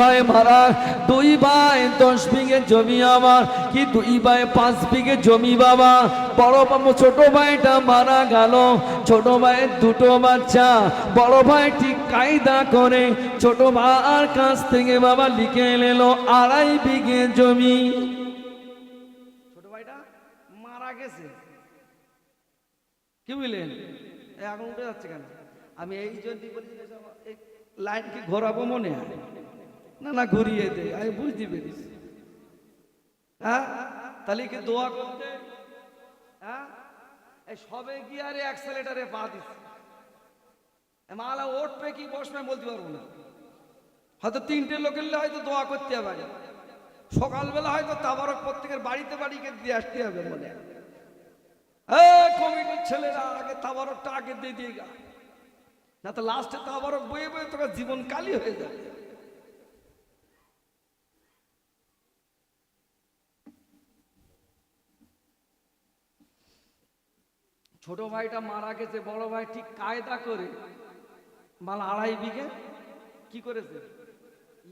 ভাই মারা দুই ভাই দশ বিঘে জমি আমার কি দুই ভাই পাঁচ বিঘে জমি বাবা? বড় বাবু ছোট ভাইটা মারা গেল ছোট ভাইয়ের দুটো বাচ্চা। বড় ভাই ঠিক কায়দা করে ছোট ভাইয়ের কাছ থেকে বাবা লিখে এলো আড়াই বিঘে জমি। ছোট ভাইটা মারা গেছে। কি বুঝলেন এই আগুন উঠে যাচ্ছে কেন? আমি এই জন্যই বলি যে লাইন কি ঘোরাবো মনে হয়। না না, ঘুরিয়ে দে, আমি বুঝতে পেরেছি। হ্যাঁ? তাহলে কি দোয়া করতে? হ্যাঁ? সবে গিয়ারে অ্যাক্সেলেটারে পা এ মালা উঠবে কি বসবে বলতে পারব না। হয়তো তিনটে লোকের হয়তো দোয়া করতে হবে। সকালবেলা হয়তো তাবারক প্রত্যেকের বাড়িতে বাড়িকে দিয়ে আসতে হবে মনে কমিটির ছেলেরা, আগে তাবারকটা আগে দিয়ে দিয়ে গা। না তো লাস্টে তাবারক বয়ে বয়ে তোকে জীবন কালি হয়ে যাবে। ছোট ভাইটা মারা গেছে, বড় ভাই ঠিক কায়দা করে। মাল আড়াই বিঘে কি করেছে?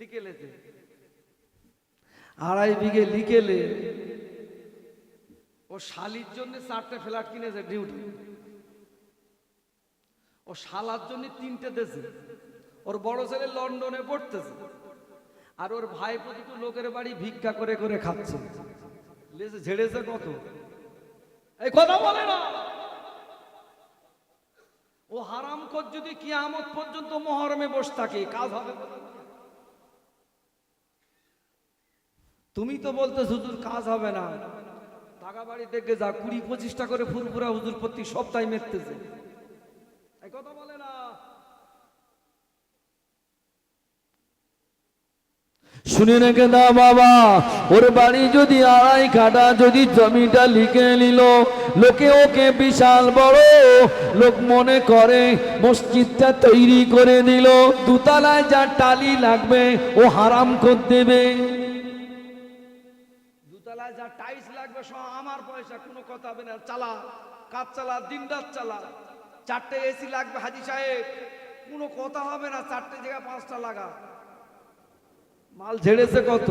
লিখেলেছে আড়াই বিঘে লিখেলে ও শালির জন্য চারটে ফ্ল্যাট কিনেছে ডিউটি। ও শালার জন্য তিনটে দেশে। ওর বড় ছেলে লন্ডনে পড়তেছে। আর ওর ভাই দুটো লোকের বাড়ি ভিক্ষা করে করে খাচ্ছে। ঝেড়েছে কত? এই কথা বলে না। ও হারাম কর যদি কিয়ামত পর্যন্ত মহরমে বসে থাকে, কাজ হবে তুমি তো বলতে হুজুর, কাজ হবে না। টাকা বাড়ি দেখে যা কুড়ি পঁচিশটা করে ফুরফুরা হুজুর প্রতি সপ্তাহে মেরতেছে। কথা বলে না শুনে রেখে দাও বাবা? ওর বাড়ি যদি আড়াই কাটা যদি জমিটা লিখে নিল, লোকে ওকে বিশাল বড় লোক মনে করে, মসজিদটা তৈরি করে দিল। দুতলায় যা টালি লাগবে, ও হারাম করে দেবে। দুতলায় যা টাইস লাগবে, সব আমার পয়সা, কোনো কথা হবে না। চালা, কাজ চালা, দিন রাত চালা। চারটে এসি লাগবে হাজি সাহেব। কোনো কথা হবে না, চারটে জায়গা পাঁচটা লাগা। মাল ঝেড়েছে কত?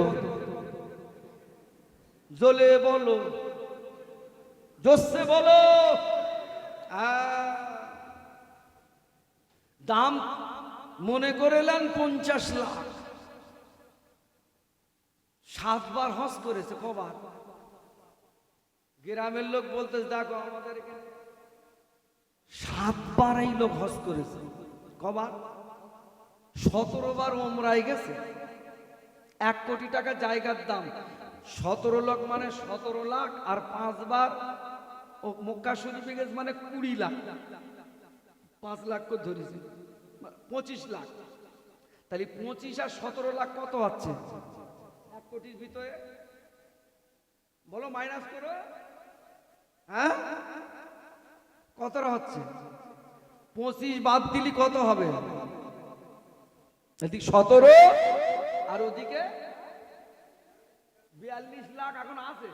জ্বলে বলো, জোসে বলো। দাম মনে করেলেন পঞ্চাশ লাখ। সাতবার হস করেছে, কবার? গ্রামের লোক বলতে দেখো আমাদের সাতবার এই লোক হস করেছে। কবার? সতেরো বার ওমরাই গেছে। এক কোটি টাকা জায়গার দাম। সতেরো লাখ মানে সতেরো লাখ আর পাঁচবার ও মক্কা শরীফে গেছে মানে কুড়ি লাখ। পাঁচ লাখ করে ধরেছে। পঁচিশ লাখ। তাহলে পঁচিশ আর সতেরো লাখ কত হচ্ছে? এক কোটির ভিতরে। বলো মাইনাস করো। হ্যাঁ? কতটা হচ্ছে? পঁচিশ বাদ দিলি কত হবে? সতেরো। আর ওদিকে বিয়াল্লিশ লাখ এখন আছে।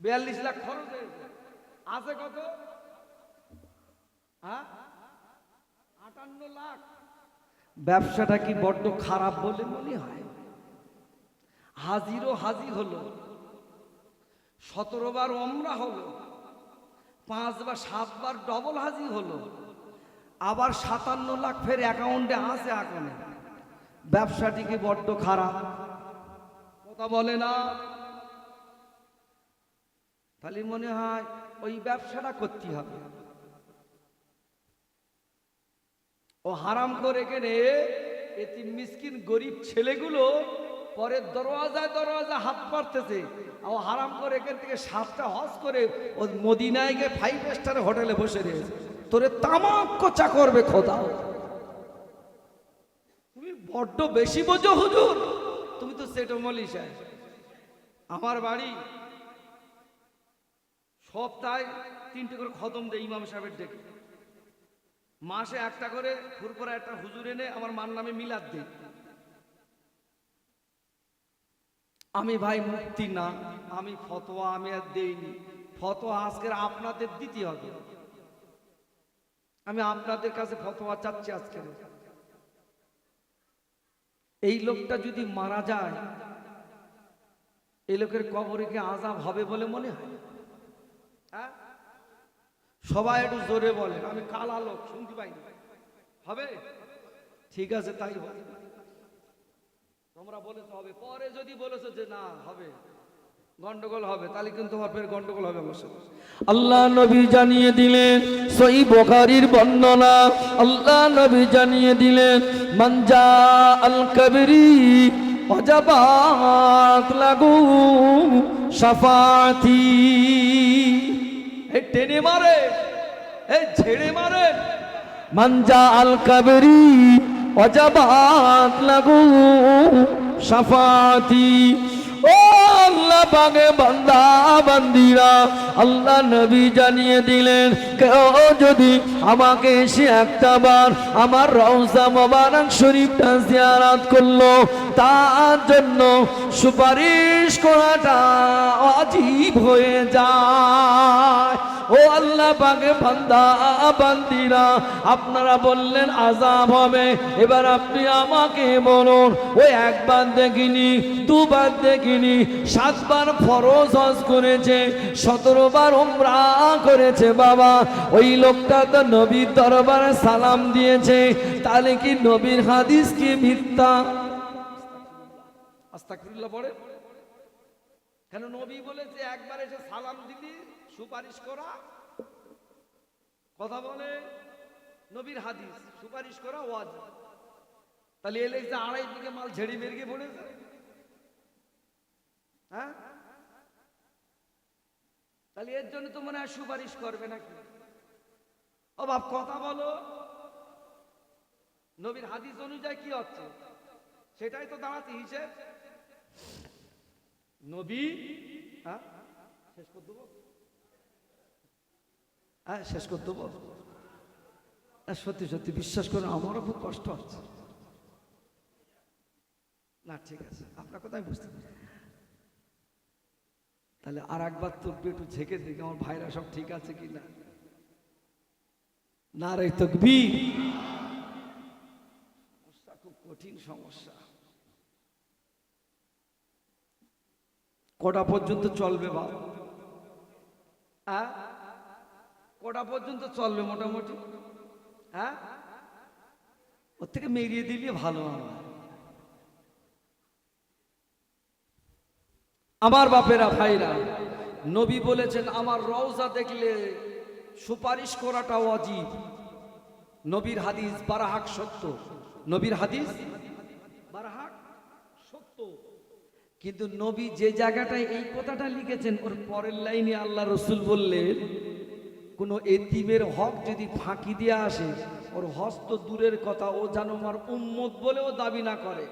বিয়াল্লিশ লাখ খরচ হয়েছে। আছে কত? হ্যাঁ? আটান্ন লাখ। ব্যবসাটা কি বড্ড খারাপ বলে মনে হয়? হাজিরও হাজির হলো। সতেরো বার ওমরা হলো। পাঁচ বা সাতবার ডবল হাজি হলো। আবার সাতান্ন লাখ ফের অ্যাকাউন্টে আছে এখনও। ব্যবসাটি কি বড্ড খারাপ। কথা বলে না। তাহলে মনে হয় ওই ব্যবসাটা করতে হবে। ও হারাম করে কেনে এটি মিসকিন গরিব ছেলেগুলো পরের দরওয়াজায় দরওয়াজা হাত মারতেছে। ও হারাম করে এখান থেকে সাতটা হজ করে ও মদিনায় গিয়ে ফাইভ স্টার হোটেলে বসে রয়েছে। তোরে তামাক্য চা করবে খোদা। বড্ড বেশি বোঝো হুজুর। তুমি তো সেটো মলিশা আমার বাড়ি সপ্তাহে তিনটে করে খতম দেয় ইমাম সাহেবের ডেকে। মাসে একটা করে ফুরপুরা একটা হুজুর এনে আমার মার নামে মিলাদ দেয়। আমি ভাই মুক্তি না, আমি ফতোয়া আমি আর দেইনি। ফতোয়া আজকের আপনাদের দিতে হবে। আমি আপনাদের কাছে ফতোয়া চাচ্ছি আজকে এই লোকটা যদি মারা যায় এই লোকের কবরে কি আজাব হবে বলে মনে হয়? হ্যাঁ? সবাই একটু জোরে বলে আমি কালা লোক, শুনতে পাইনি হবে? ঠিক আছে, তাই হবে। তোমরা বলেছ হবে, পরে যদি বলেছ যে না, হবে। গন্ডগোল হবে তাহলে কিন্তু ফের গন্ডগোল হবে আমার সাথে। আল্লাহ নবী জানিয়ে দিলেন সই বোখারির বর্ণনা। আল্লাহ নবী জানিয়ে দিলেন মঞ্জা আল কবরি অজাবাত লাগু সাফাতি এই টেনে মারে এই ঝেড়ে মারে। মঞ্জা আল কবরি অজাবাত লাগু সাফাতি আল্লাহ পাকে বান্দা, বান্দিরা, আল্লাহ নবী জানিয়ে দিলেন, কেউ যদি আমাকে এসে একটা বার আমার রওজা মোবারক শরীফটা জিয়ারাত করল, তার জন্য সুপারিশ করাটা অজীব হয়ে যায়। ও আল্লাহ পাকে বান্দা, বান্দিরা, আপনারা বললেন আজাব হবে। এবার আপনি আমাকে বলুন ওই একবার দেখিনি, দুবার দেখিনি, সাতবার ফরজ হজ করেছে সতেরো বার উমরা করেছে বাবা। ওই লোকটা তো নবীর দরবারে সালাম দিয়েছে, তাহলে কি নবীর হাদিস কি মিথ্যা? পড়ে। কেন নবী বলেছে, একবার এসে সালাম দিলি সুপারিশ করা, কথা বলে নবীর হাদিস, সুপারিশ করা ওয়াজ তাহলে এলে যে আড়াই দিকে মাল ঝেড়ি বেরিয়ে পড়েছে হ্যাঁ? তাহলে এর জন্য তো মনে হয় সুপারিশ করবে নাকি? ও বাপ, কথা বলো। নবীর হাদিস অনুযায়ী কি হচ্ছে? সেটাই তো দাঁড়াচ্ছে হিসেব। নবী হ্যাঁ? শেষ করে দেবো হ্যাঁ শেষ করে দেবো। সত্যি সত্যি বিশ্বাস করে, আমারও খুব কষ্ট হচ্ছে। না, ঠিক আছে, আপনার কথাই বুঝতে পারছি। তাহলে আর একবার তো একটু ঝেঁকে দেখি আমার ভাইরা সব ঠিক আছে কি না? না রে সমস্যা, খুব কঠিন সমস্যা। কটা পর্যন্ত চলবে বা হ্যাঁ? কটা পর্যন্ত চলবে মোটামুটি? হ্যাঁ? ওর থেকে মেরিয়ে দিলে ভালো আমার আমার বাপেরা, ভাইরা, নবী বলেছেন, আমার রওজা দেখলে সুপারিশ করাটা অজীব নবীর হাদিস বারাহাক সত্য। নবীর হাদিস বারাহাক সত্য। কিন্তু নবী যে জায়গাটায় এই কথাটা লিখেছেন, ওর পরের লাইনে আল্লাহ রসুল বললেন কোনো এতিমের হক যদি ফাঁকি দিয়ে আসে, ওর হস্ত দূরের কথা ও যেন আমার উম্মত বলেও দাবি না করে।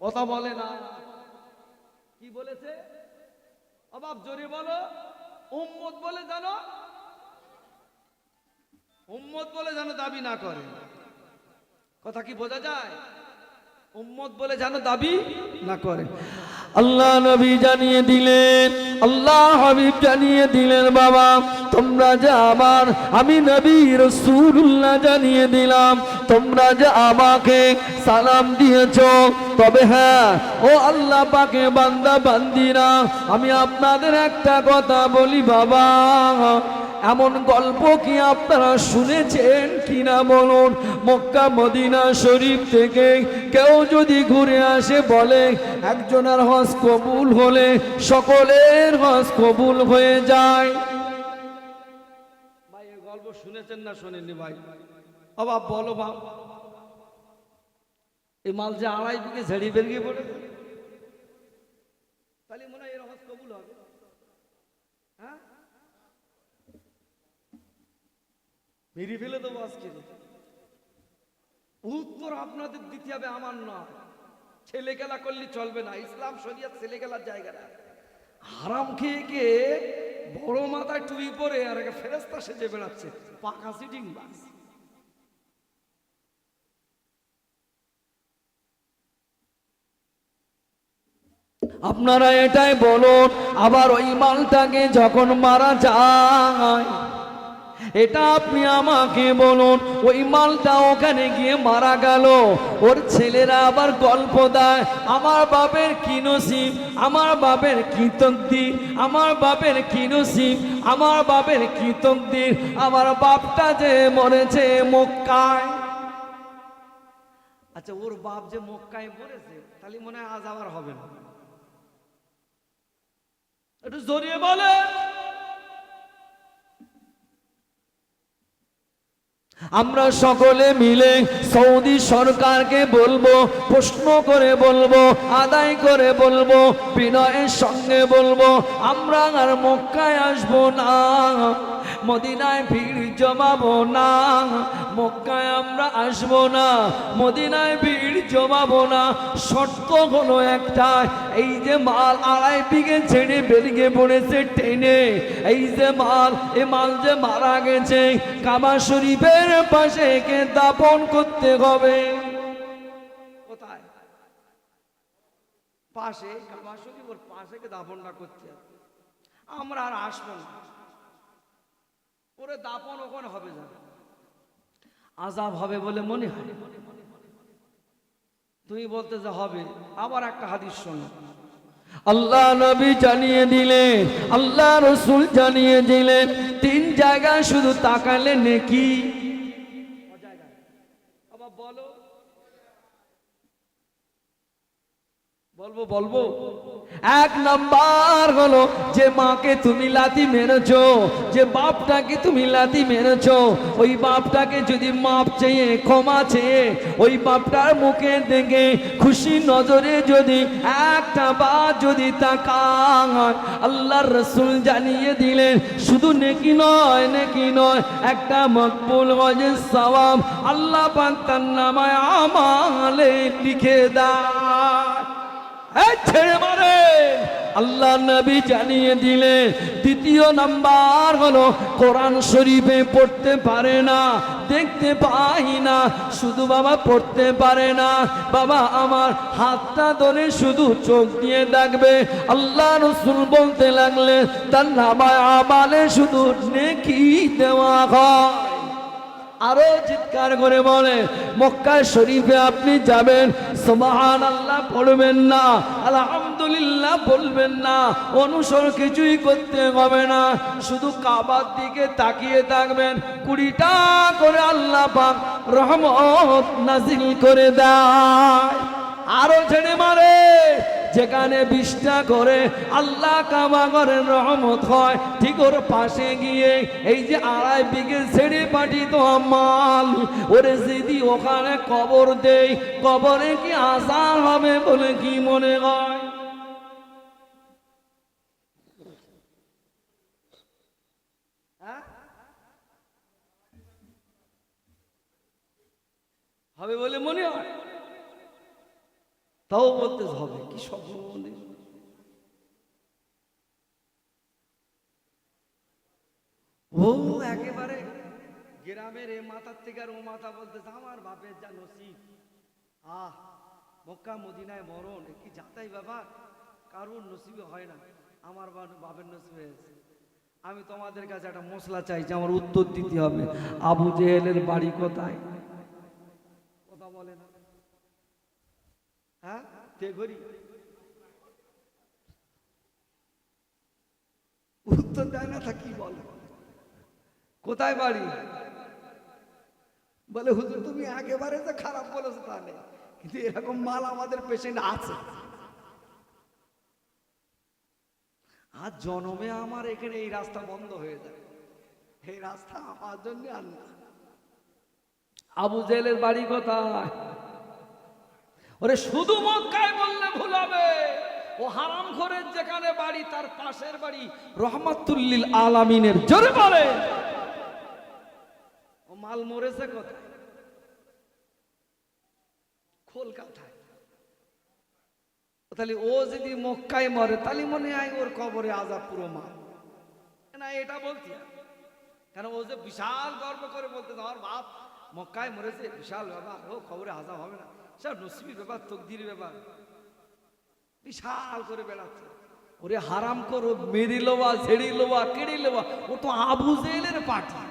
কথা বলে না। কি বলেছে? অবাব, জোরে বলো। উম্মত বলে জানো উম্মত বলে যেন দাবি না করে। কথা কি বোঝা যায়? উম্মত বলে যেন দাবি না করে। আল্লাহ নবী জানিয়ে দিলেন, আল্লাহ হাবিব জানিয়ে দিলেন, বাবা, তোমরা যে আমার, আমি নবী রসুল্লাহ জানিয়ে দিলাম, তোমরা যে আমাকে সালাম দিয়েছ, তবে হ্যাঁ ও আল্লাহ পাকে বান্দা, বান্দিরা, আমি আপনাদের একটা কথা বলি, বাবা এমন গল্প কি আপনারা শুনেছেন কিনা বলুন? মক্কা, মদিনা শরীফ থেকে কেউ যদি ঘুরে আসে বলে, একজনের হজ কবুল হলে সকলের হজ কবুল হয়ে যায়। ভাই গল্প শুনেছেন না শোনেননি ভাই? বলো মাল আড়াই দিকে হ্যাঁ? মেরে ফেলে দেবো আজকে। উত্তর আপনাদের দিতে হবে আমার নয় ছেলে খেলা করলে চলবে না, ইসলাম শরিয়াত ছেলে খেলার জায়গা না। হারাম খেয়ে খেয়ে বড় মাথায় টুপি পরে আর একটা ফেরেস্তা সেজে বেড়াচ্ছে। পাকা সিটিং বাস। আপনারা এটাই বলুন, আবার ওই মালটাকে যখন মারা যায় এটা আপনি আমাকে বলুন, ওই মালটা ওখানে গিয়ে মারা গেল। ওর ছেলেরা আবার গল্প দেয়, আমার বাপের কি নসিব? আমার বাপের কি আমার বাপের কি নসিব? আমার বাপের কি আমার বাপটা যে মরেছে মক্কায়। আচ্ছা ওর বাপ যে মক্কায় মরেছে, তাহলে মনে হয় আজ আবার হবে না। একটু জড়িয়ে বলে আমরা সকলে মিলে সৌদি সরকারকে বলব, প্রশ্ন করে বলব, আদায় করে বলব, বিনয়ের সঙ্গে বলব, আমরা আর মক্কায় আসব না। মদিনায় ভিড় জমাবো না, মক্কায় আমরা আসব না, মদিনায় ভিড় জমাবো না। শর্ত হলো একটা এই যে মাল আড়াই বিঘে ছেড়ে বেরিয়ে পড়েছে টেনে এই যে মাল, এ মাল যে মারা গেছে, কাবা শরীফের পাশে একে দাপন করতে হবে। পাশে, কাবা শরীফ ওর পাশে কে দাফনটা করতে। আমরা আর আসব না। ওরে দাপন ওখানে হবে না আজাব হবে বলে মনে হয়। তুমি বলতে যে হবে, আবার একটা হাদিস শোনো। আল্লাহ নবী জানিয়ে দিলেন, আল্লাহ রসুল জানিয়ে দিলেন, তিন জায়গায় শুধু তাকালে নেকি আবার বলো বলব বলব। এক নাম্বার হলো যে মাকে তুমি লাতি মেরেছো, যে বাপটাকে তুমি লাতি মেরেছো, ওই বাপটাকে যদি মাপ চেয়ে, ক্ষমা চেয়ে, ওই বাপটার মুখে দেখে খুশি নজরে যদি একটা বা যদি তাকান আল্লাহর রসুল জানিয়ে দিলেন, শুধু নেকি নয় নেকি নয়, একটা মকবুল হজের সওয়াব আল্লাহ পাক তার নামায় আমালে লিখে দেয়। ছেড়ে মারে। আল্লাহ নবী জানিয়ে দিলে, দ্বিতীয় নাম্বার হলো, কোরআন শরীফে পড়তে পারে না, দেখতে পাই না, শুধু বাবা পড়তে পারে না, বাবা আমার হাতটা ধরে শুধু চোখ দিয়ে ডাকবে আল্লাহ রসুল বলতে লাগলে, তার নামায় আমালে শুধু নেকি দেওয়া হয়। আরও চিৎকার করে বলে মক্কা শরীফে আপনি যাবেন সোমাহান আল্লাহ পড়বেন না, আলহামদুলিল্লাহ বলবেন না অনুসর কিছুই করতে হবে না, শুধু কাবার দিকে তাকিয়ে থাকবেন, কুড়িটা করে আল্লাহ পাক রহমত নাজিল করে দেয়। আরও ছেড়ে মারে যেখানে বিশটা করে আল্লাহ কাবা করেন রহমত হয়, ঠিক ওর পাশে গিয়ে এই যে আড়াই বিঘে ছেড়ে পাঠিত মাল, ওরে যদি ওখানে কবর দেই, কবরে কি আসার হবে বলে কি মনে হয়? হ্যাঁ? হবে বলে মনে হয়? তাও বলতে হবে কি স্বপ্ন ও একেবারে গ্রামের এ থেকে আর ও আমার বাপের যা নসিব। আহ, মক্কা, মদিনায় মরণ কি যাতাই ব্যাপার? কারোর নসিবে হয় না। আমার বাপের নসিব হয়েছে। আমি তোমাদের কাছে একটা মশলা চাইছি, আমার উত্তর দিতে হবে। আবু জেহেলের বাড়ি কোথায়? কথা বলে না। হ্যাঁ? উত্তর দেয় না তা কি বলে? কোথায় বাড়ি? বলে, হুজুর, তুমি একেবারে তো খারাপ বলেছ কিন্তু এরকম মাল আমাদের পেশেন্ট আছে। আর জনমে আমার এখানে এই রাস্তা বন্ধ হয়ে যায়। এই রাস্তা আমার জন্য আর না। আবু জেলের বাড়ি কোথায়? ওরে, শুধু মক্কায় বললে ভুল হবে। ও হারাম ঘরের যেখানে বাড়ি, তার পাশের বাড়ি রহমাতুল্লিল আলামিনের জোরে বলে। ও মাল মরেছে কোথায়? কলকাতায় তাহলে ও যদি মক্কায় মরে, তাহলে মনে হয় ওর কবরে আজাব পুরো মাল। না, এটা বলছি। কেন ও যে বিশাল গর্ব করে বলতে আমার বাপ মক্কায় মরেছে, বিশাল ব্যাপার। ও খবরে আজাব হবে না। সব নসিবি ব্যাপার তকদির ব্যাপার। বিশাল করে বেড়াচ্ছে। ওরে হারাম করো, মেরে লোবা ঝেড়ে লোবা কেড়ে লোবা ও তো আবু জেলের পার্টি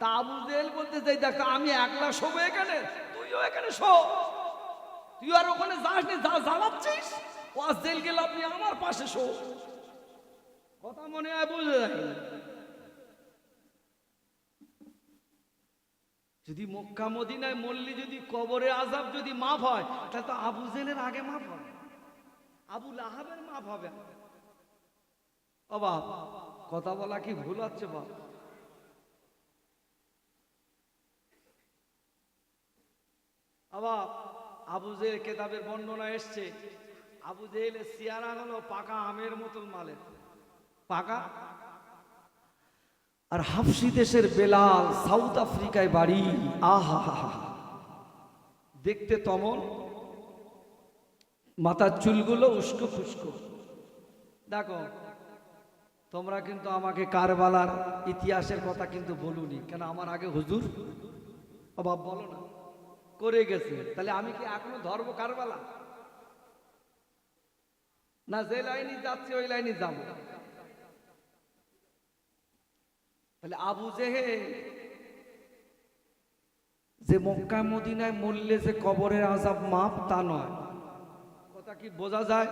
তা আবু জেল বলতে যাই দেখ, আমি একলা শোবো এখানে, তুইও এখানে শো। তুই আর ওখানে যাস নি যা জ্বালাচ্ছিস ওয়াজ জেল গেলে আপনি আমার পাশে শো। কথা মনে হয় বুঝে যায় যদি মক্কা মদিনায় মল্লি যদি কবরে আজাব যদি মাফ হয়, তাহলে তো আবু জেলের আগে মাফ হবে। আবু লাহাবের মাফ হবে। অবাব কথা বলা কি ভুল হচ্ছে বাপ? আবার আবু জেল কেতাবের বর্ণনা এসছে। আবু জেলের সিয়ারা হলো পাকা আমের মতন মালের। পাকা? আর হাফসি দেশের বেলাল সাউথ আফ্রিকায় বাড়ি। আহা দেখতে তমন, মাথার চুলগুলো উস্কো ফুস্কো। দেখো, তোমরা কিন্তু আমাকে কারবালার ইতিহাসের কথা কিন্তু বলুনি, কেন আমার আগে হুজুর? অভাব বলো না। করে গেছে। তাহলে আমি কি এখনও ধর্ম কারবালা? না, যে লাইনে যাচ্ছি, ওই লাইনে যাব। তাহলে আবু জেহে যে মক্কা মদিনায় মরলে যে কবরের আজাব মাপ তা নয়। কথা কি বোঝা যায়?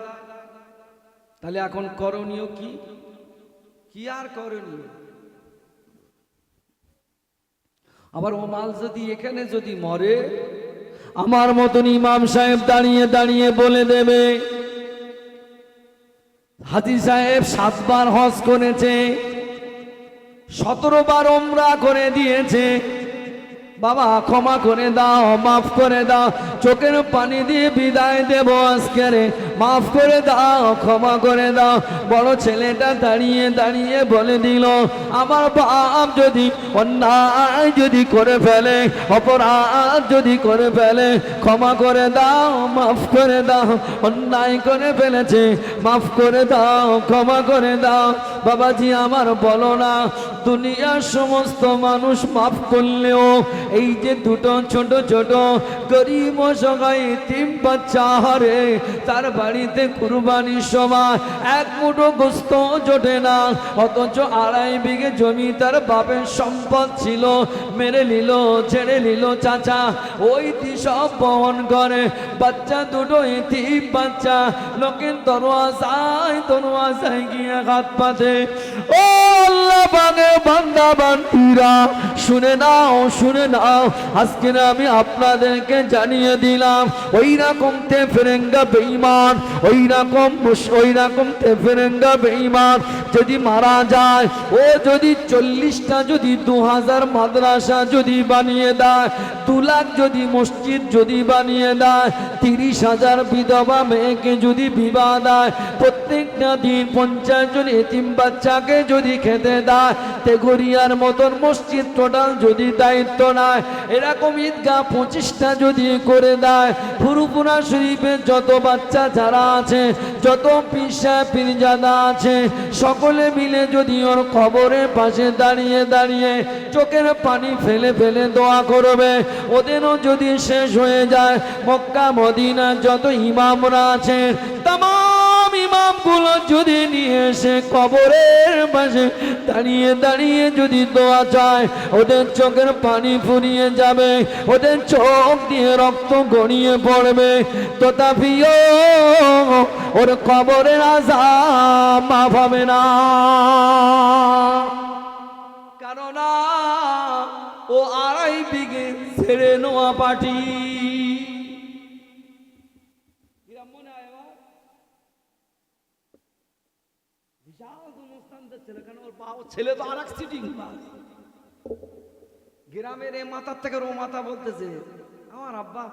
তাহলে এখন করণীয় কি? কি আর করণীয়? আবার ও মাল যদি এখানে যদি মরে, আমার মতন ইমাম সাহেব দাঁড়িয়ে দাঁড়িয়ে বলে দেবে, হাজি সাহেব সাতবার হজ করেছে সতেরো বার ওমরা করে দিয়েছে। বাবা, ক্ষমা করে দাও, মাফ করে দাও। চোখের পানি দিয়ে বিদায় দেব আজকের মাফ করে দাও, ক্ষমা করে দাও। বড় ছেলেটা দাঁড়িয়ে দাঁড়িয়ে বলে দিল, আমার বাপ যদি, অন্যায় যদি করে ফেলে, অপরাধ যদি করে ফেলে, ক্ষমা করে দাও, মাফ করে দাও। অন্যায় করে ফেলেছে, মাফ করে দাও, ক্ষমা করে দাও। বাবাজি, আমার বলো না, দুনিয়ার সমস্ত মানুষ মাফ করলেও এই যে দুটো ছোট ছোট গরিব সগাই, তিন বাচ্চা হারে, তার বাড়িতে কুরবানির সময় এক মুঠো গোস্ত জোটে না, অথচ আড়াই বিঘে জমি তার বাপের সম্পদ ছিল। মেরে নিল, ছেড়ে নিল চাচা, ওই সব বহন করে। বাচ্চা দুটো এতিম বাচ্চা, লোকের দরওয়াজায় দরওয়াজায় গিয়ে হাত পাতে ও আল্লাহ বানে, বান্দা বান্দিরা, শুনে নাও শুনে নাও, আজকে আমি আপনাদেরকে জানিয়ে দিলাম, ওই রকম তে ফেরেঙ্গা বেঈমান, ওই রকম ওই রকম তে ফেরেঙ্গা বেঈমান যদি মারা যায়, ও যদি চল্লিশটা, যদি দু হাজার মাদ্রাসা যদি বানিয়ে দেয় দু লাখ যদি মসজিদ যদি বানিয়ে দেয় তিরিশ হাজার বিধবা মেয়েকে যদি বিবাহ দেয়, প্রত্যেকটা দিন পঞ্চাশ জন এতিম বাচ্চাকে যদি খেতে দেয়, তেগরিয়ার মতন মসজিদ টোটাল যদি দায়িত্ব নেয়, এরকম ঈদগাহ পঁচিশটা যদি করে দেয় ফুরুপুরা শরীফের যত বাচ্চা যারা আছে, যত পিসা পীরজাদা আছে সকলে মিলে যদি ওর খবরের পাশে দাঁড়িয়ে দাঁড়িয়ে চোখের পানি ফেলে ফেলে দোয়া করবে, ওদেরও যদি শেষ হয়ে যায়, মক্কা মদিনা যত ইমামরা আছে তাম ইমামগুলো যদি নিয়ে এসে কবরের পাশে দাঁড়িয়ে দাঁড়িয়ে যদি দোয়া চায়, ওদের চোখের পানি ফুরিয়ে যাবে, ওদের চোখ দিয়ে রক্ত গড়িয়ে পড়বে। তথাপিও ওর কবরের আজাব মাফ হবে না। কেননা ও আড়াই বিঘে ছেড়ে নোয়া পাটি কিরম মনে হয় এবার? বিশাল জনস্থানদের ছেলে কেন ওর বা ওর ছেলে তো আর এক সিটিং গ্রামের এ মাথার থেকে ও মাথা বলতেছে, আমার আব্বা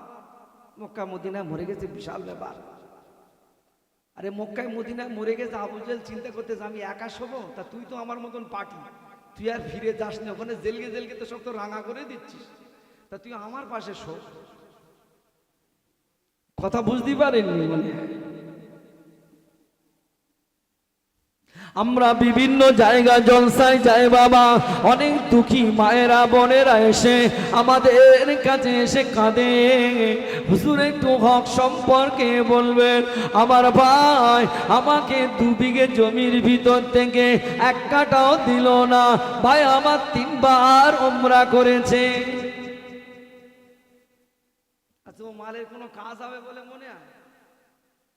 মক্কা মদিনায় মরে গেছে, বিশাল ব্যাপার। আরে মক্কায় মদিনায় মরে গেছে, আবু জেল চিন্তা করতেছে, আমি একা শোবো? তা তুই তো আমার মতন পার্টি। তুই আর ফিরে যাস না, ওখানে জেলকে জেলকে তো সব তো রাঙা করে দিচ্ছিস। তা তুই আমার পাশে শো। কথা বুঝতেই পারেননি মানে। আমরা বিভিন্ন জায়গা, জলসায় যাই বাবা। অনেক দুঃখী মায়েরা, বোনেরা এসে আমাদের কাছে এসে কাঁদে। হুজুর, একটু হক সম্পর্কে বলবেন। আমার ভাই আমাকে দু বিঘে জমির ভিতর থেকে এক কাটাও দিল না। ভাই আমার তিনবার ওমরা করেছে। আচ্ছা মালের কোনো কাজ হবে বলে মনে হয়?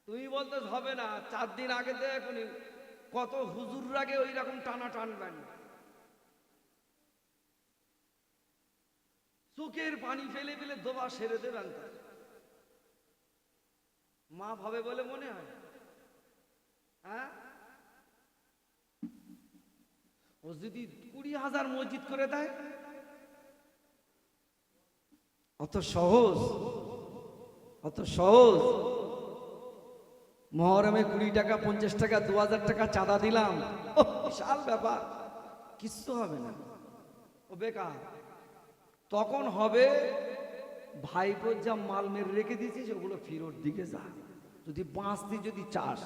তুমি বলতে হবে না, চার দিন আগে তো এখনই কত হুজুর আগে ওই রকম টানা টানবেন চোখের পানি ফেলে ফেলে দোবা সেরে দেবেন তার মা ভাবে বলে মনে হয়। হ্যাঁ? ও যদি কুড়ি হাজার মসজিদ করে দেয়, অত সহজ অত সহজ। মহরমে কুড়ি টাকা, পঞ্চাশ টাকা, দু হাজার টাকা চাঁদা দিলাম। বিশাল ব্যাপার। কিচ্ছু হবে না। ও বেকার। তখন হবে, ভাইপোর যা মাল মেরে রেখে দিয়েছিস, ওগুলো ফেরত দিকে যা। যদি বাঁচতি যদি চাস।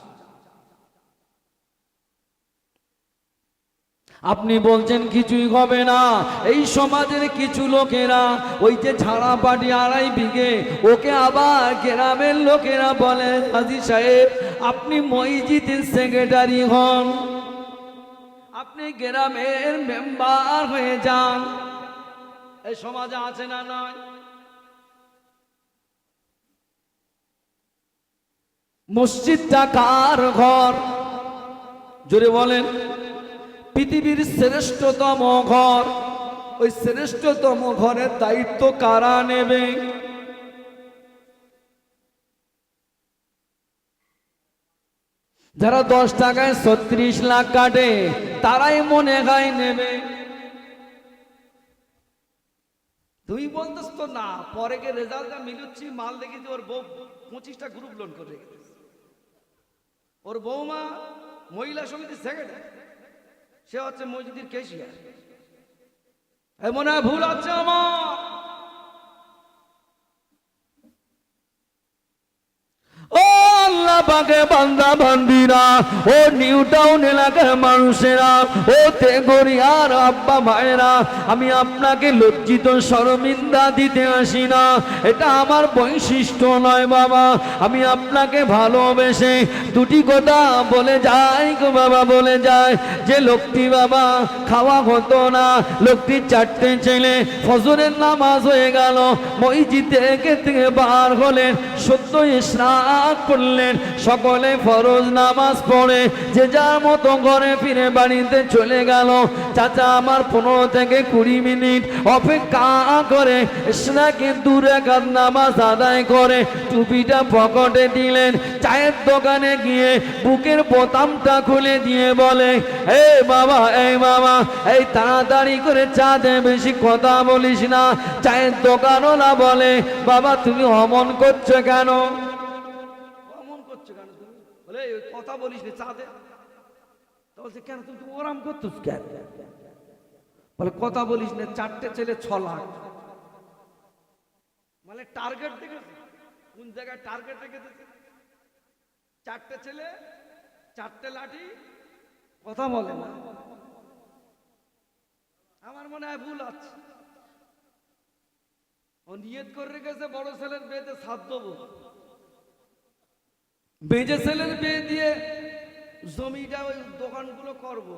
আপনি বলছেন কিছুই হবে না। এই সমাজের কিছু লোকেরা ওই যে ঝাড়া পাটি আড়াই বিঘে, ওকে আবার গ্রামের লোকেরা বলে, হাজি সাহেব, আপনি মসজিদের সেক্রেটারি হন। আপনি গ্রামের মেম্বার হয়ে যান। এই সমাজে আছে না নয় মসজিদটা কার ঘর? জোরে বলেন। পৃথিবীর শ্রেষ্ঠতম ঘর। ওই শ্রেষ্ঠতম ঘরের দায়িত্ব কারা নেবে? যারা দশ টাকায় ছত্রিশ লাখ কাটে, তারাই মনে হয় নেবে। তুই বলতেস তো না, পরে গিয়ে রেজাল্টটা মিলুচ্ছি, মাল দেখেছি ওর বউ পঁচিশটা গ্রুপ লোন করে রেখে দিয়েছে। ওর বৌমা মহিলা সমিতির সেক্রেটারি সে হচ্ছে মসজিদের কেশিয়ার। এমন ভুল আছে আমার ও পাকে বান্দা বান্দিরা, ও নিউ টাউন এলাকার মানুষেরা, ও তেগরিয়ার আব্বা ভাইরা আমি আপনাকে লজ্জিত শরমিন্দা দিতে আসি না। এটা আমার বৈশিষ্ট্য নয় বাবা, আমি আপনাকে ভালোবেসে দুটি কথা বলে যাই গো বাবা, বলে যায় যে লোকটি বাবা খাওয়া হতো না, লোকটি চারটে ছেলে, ফজরের নামাজ হয়ে গেল, মসজিদে থেকে বার হলেন সত্য ইসরাক করলেন সকলে ফরজ নামাজ পড়ে। যে যার মতো ঘরে ফিরে বাড়িতে চলে গেল। চাচা আমার পনেরো থেকে কুড়ি মিনিট অপেক্ষা করে। ইসরাকে দূরে কাজ নামাজ আদায় করে। টুপিটা পকেটে দিলেন। চায়ের দোকানে গিয়ে বুকের বোতামটা খুলে দিয়ে বলে, এ বাবা এই বাবা, এই তাড়াতাড়ি করে চা দে, বেশি কথা বলিস না। চায়ের দোকানওয়ালা বলে, বাবা, তুমি অমন করছ কেন? "এই কথা বলিস না চা দে। বলছে, কেন? তুমি ওরাম করছিস কেন? বলে, কথা বলিস না, চারটে ছেলে, ছ লাখ। মানে টার্গেট দেখেছে? কোন জায়গায় টার্গেট রেখে দিয়েছে চারটে ছেলে, চারটে লাঠি, কথা বলে না। আমার মনে হয় ভুল আছে। ও নিয়ত করে রেখেছে, বড় ছেলের বিয়েতে সাধ্য দেবো বেজে ছেলের বিয়ে দিয়ে জমিটা ওই দোকানগুলো করব।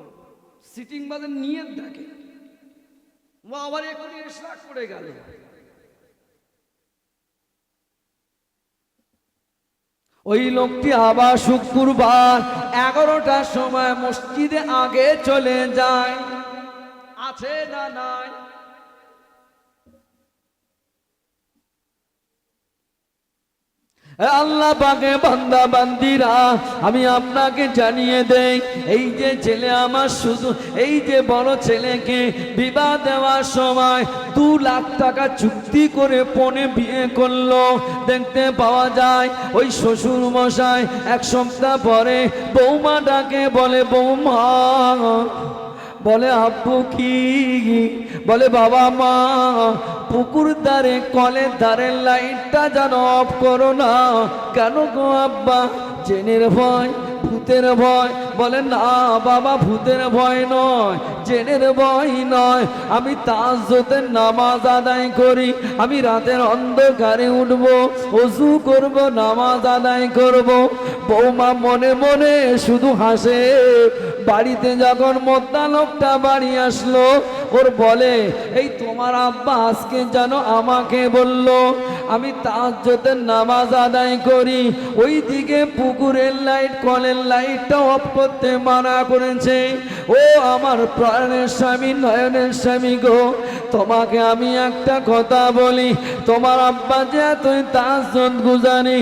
সিটিং বাদে নিয়ে দেখে ও আবার এখনই ইশরাক করে গেল। ওই লোকটি আবার শুক্রবার এগারোটার সময় মসজিদে আগে চলে যায়। আছে না নাই? আল্লাহ পাকে বান্দা, বান্দিরা, আমি আপনাকে জানিয়ে দেই, এই যে ছেলে আমার শুধু, এই যে বড় ছেলেকে বিবাহ দেওয়ার সময় দু লাখ টাকা চুক্তি করে পনে বিয়ে করল, দেখতে পাওয়া যায় ওই শ্বশুর মশাই এক সপ্তাহ পরে বৌমা ডাকে, বলে, বৌমা বলে আব্বু কি? বলে বাবা মা, পুকুর ধারে কলের দারে লাইটটা যেন অফ করো না। কেন গো আব্বা? জেনের ভয় ভূতের ভয়। বলে না বাবা, ভূতের ভয় নয়, জেনের ভয় নয়। আমি তাজ্জতের নামাজ আদায় করি, আমি রাতের অন্ধকারে উঠব, অজু করব, নামাজ আদায় করব। বৌমা মনে মনে শুধু হাসে, বাড়িতে যখন মোদ্দা লোকটা বাড়ি আসলো, ওর বলে, এই তোমার আব্বা আজকে যেন আমাকে বলল, আমি তাজ্জতের নামাজ আদায় করি ওই দিকে পুকুরের লাইট কলের লাইটটা অফ করতে মানা করেছে। ও আমার প্রাণের স্বামী, নয়নের স্বামী গো, তোমাকে আমি একটা কথা বলি। তোমার আব্বা যে তুই গুজানি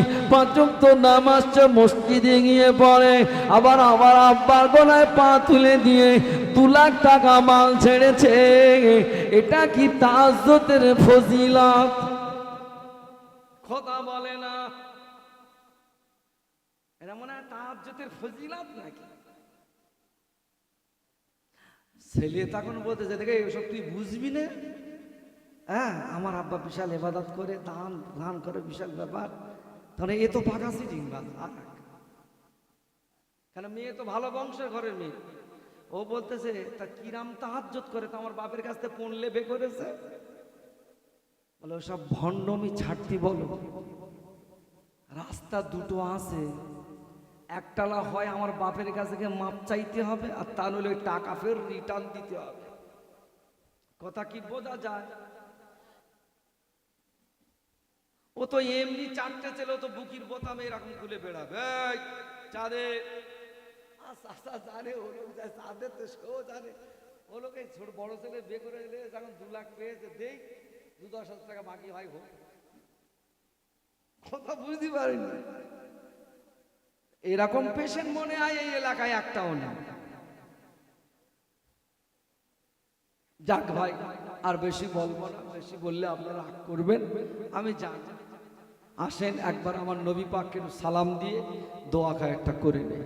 মসজিদে গিয়ে পড়ে, আবার আমার আব্বার গলায় পা তুলে দিয়ে দু লাখ টাকা মাল ছেড়েছে। এটা কি তাজ্জতের ফজিলত? কথা বলে না এরা মনে তাহাজ্জতের ফজিলাত নাকি? ছেলে তখন বলতেছে দেখে এসব তুই বুঝবি না? হ্যাঁ আমার আব্বা বিশাল এবাদত করে, দান দান করে, বিশাল ব্যাপার। তাহলে এ তো পাকা সিটিং কেন, মেয়ে তো ভালো বংশের ঘরের মেয়ে। ও বলতেছে, তা কিরাম তাহাজ্জত করে, তো আমার বাপের কাছ থেকে পড়লে বে করেছে? বলে সব ভণ্ডমি ছাড়তি বলো। রাস্তা দুটো আছে একটালা হয় আমার বাপের কাছ থেকে মাপ চাইতে হবে, আর তা নইলে ওই টাকা ফের রিটার্ন দিতে হবে। কথা কি বোঝা যায়? ও তো এমনি চারটে ছেলে তো বুকির বোতামে এরকম খুলে বেড়াবে। চাঁদে। আচ্ছা জানে, ও লোক যায়, চাঁদে তো সেও জানে। ও লোক এই ছোট বড় ছেলে বিয়ে করে এলে যখন দু লাখ পেয়েছে দেই দু দশ হাজার টাকা বাকি হয় হোক। কথা বুঝতে পারিনি। এরকম পেশেন্ট মনে হয় এই এলাকায় একটাও না যাক ভাই, আর বেশি বলব না, বেশি বললে আপনারা রাগ করবেন। আমি যাই। আসেন একবার আমার নবী পাকের সালাম দিয়ে দোয়া খায় একটা করে নেই।